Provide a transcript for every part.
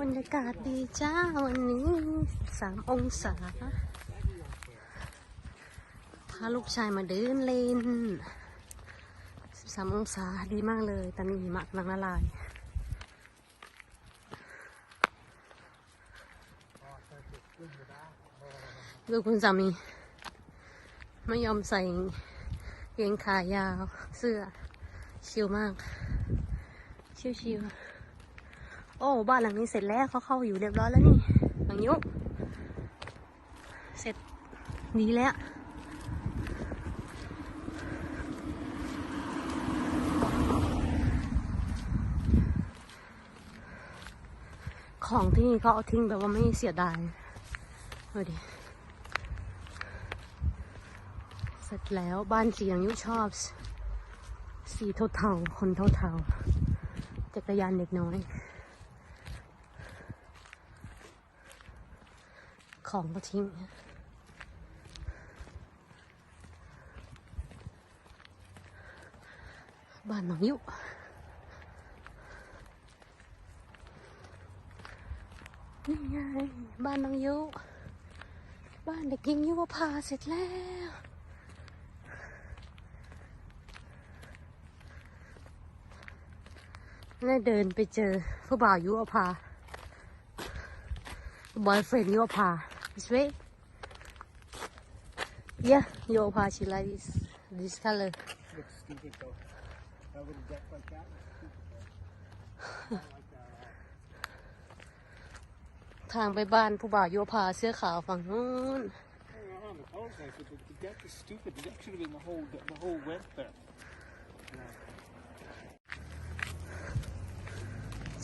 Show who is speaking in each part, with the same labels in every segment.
Speaker 1: บรรยากาศดีจ้าวันนี้สามองศาพาลูกชายมาเดินเล่นสามองศาดีมากเลย ตอนนี้หิมะกำลังละลายดูคุณสามี ไม่ยอมใส่เกงขายาวเสื้อ ชิลมาก ชิวๆ โอ้บ้านหลังนี้เสร็จแล้วเขาเข้าอยู่เรียบร้อยแล้วนี่หลังยุกเสร็จดีแล้วของที่นี่เขาเอาทิ้งแบบว่าไม่เสียดายดูดิ เสร็จแล้วบ้านสีอย่างยุชอบ สีเทาๆคนเทาๆจักรยานเด็กน้อย ของก็ทิ้งบ้านน้องยุนี่ไงบ้านน้องยุบ้านเด็กหญิงยุวภาเสร็จแล้วได้เดินไปเจอผู้บ่าวยุวภา boyfriend ยุวภา this way yeah ยุวภา she like this this color
Speaker 2: Looks stupid though. That little deck like that.
Speaker 1: ทางไปบ้านผู้บ่าวโยุวภาเสื้อขาวฝั่งนู้น
Speaker 2: Oh, on the but the, the deck is stupid. The deck should have been the whole the whole width there.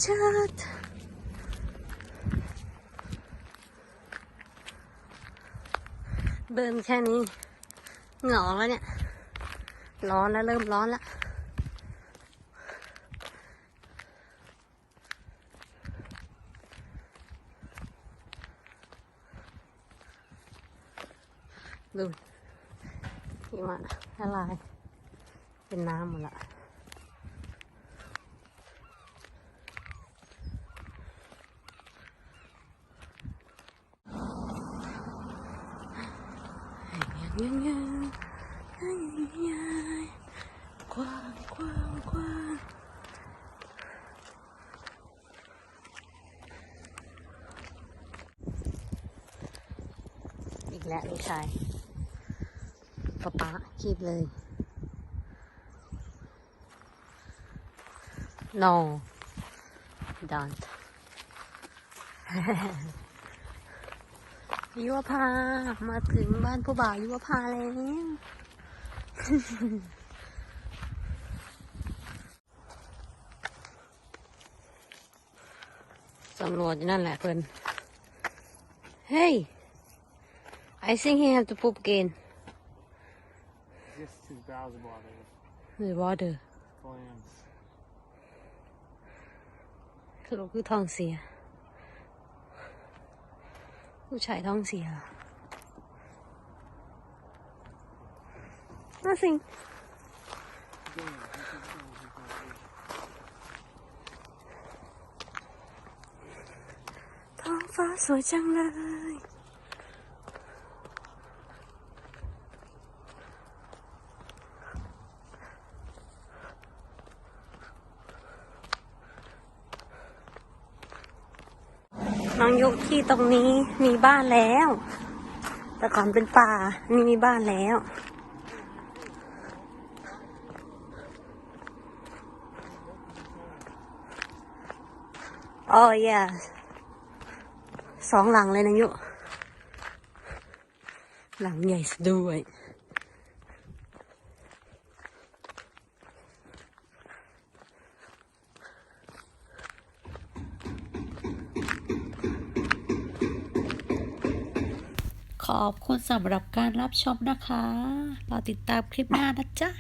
Speaker 1: ชัด เดินแค่นี้ เหงาแล้วเนี่ย ร้อนแล้วเริ่มร้อนแล้วดูหิมะละลาย เป็นน้ำหมดละ ยังยังยังยังกว้างกว้างกว้างอีกแล้วลูกชายป๊าป๊าคีบเลย no don't ยุวภา มาถึงบ้านผู้บ่าวยุวภาแล้วสำรวจอยู่นั่นแหละเพื่อน Hey I think he have to poop again
Speaker 2: Just his bowels are bothering him.
Speaker 1: the water
Speaker 2: Glands.
Speaker 1: สรุปคือท้องเสีย ผู้ชายท้องเสีย Nothing ท้องฟ้าสวยจังเลย น้องยุที่ตรงนี้มีบ้านแล้ว แต่ก่อนเป็นป่า นี่มีบ้านแล้วอ๋อ yeah สองหลังเลยนะยุ หลังใหญ่สุดด้วย
Speaker 3: ขอบคุณสำหรับการรับชมนะคะรอติดตามคลิปหน้านะจ๊ะ